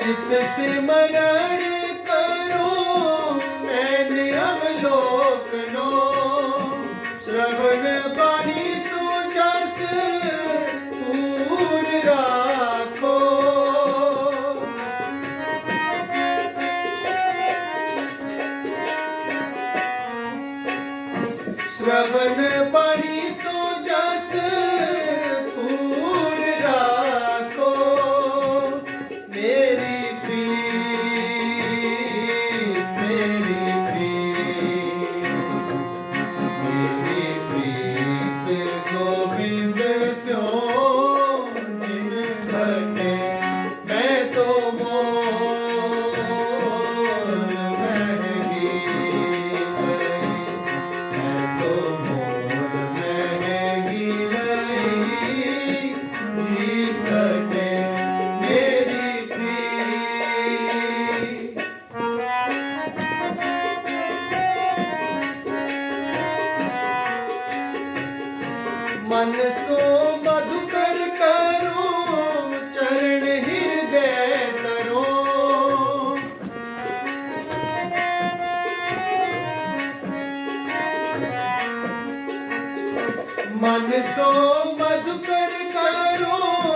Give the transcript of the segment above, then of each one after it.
ਤਿਤ ਸਿਮਰਣ ਕਰੋ ਮੈਨ ਅਵਲੋਕਨੋ ਸ਼ਰਵਣ ਬਾਣੀ ਸੋ ਜਸ ਪੂਰ ਰਾਖੋ। ਸ਼ਰਵਣ ਬਾਣੀ ਮਨ ਸੋ ਮਧੁਕਰ ਕਰੋ ਚਰਨ ਹਿਰਦੈ ਤਰੋ। ਮਨ ਸੋ ਮਧੁਕਰ ਕਰੋ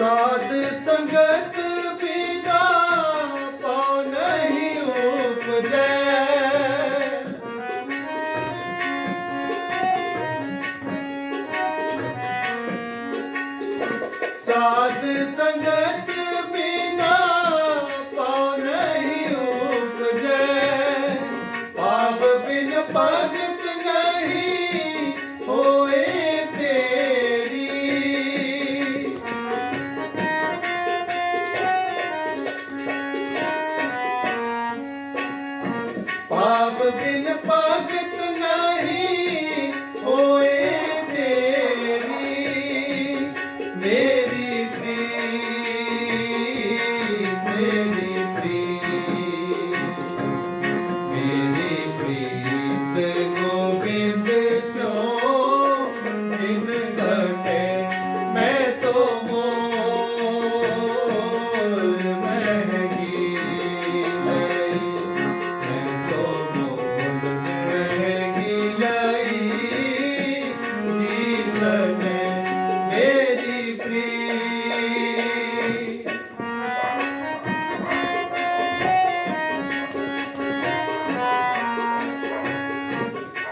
ਸਾਧ ਸੰਗਤ ਬਿਨਾ ਨਹੀਂ ਉਪਜੈ। ਸਾਧ ਸੰਗਤ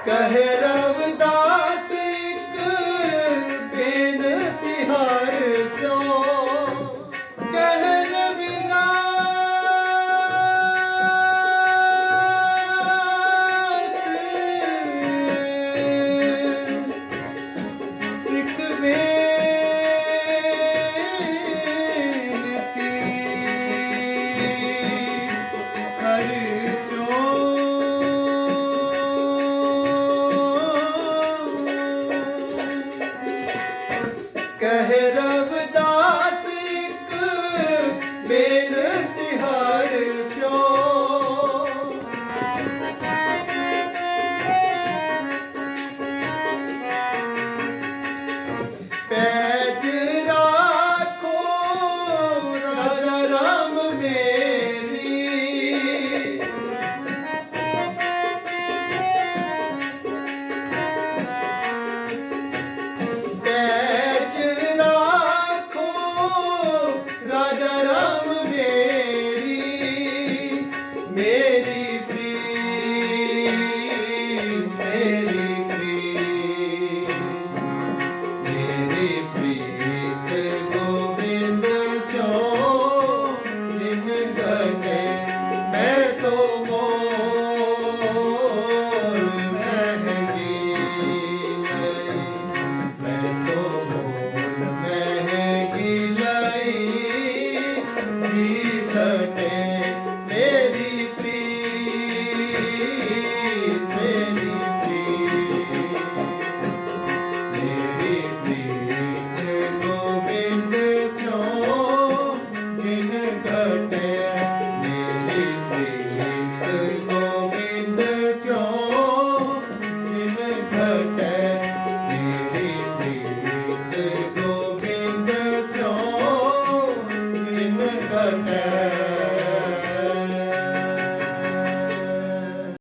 carreira. Bene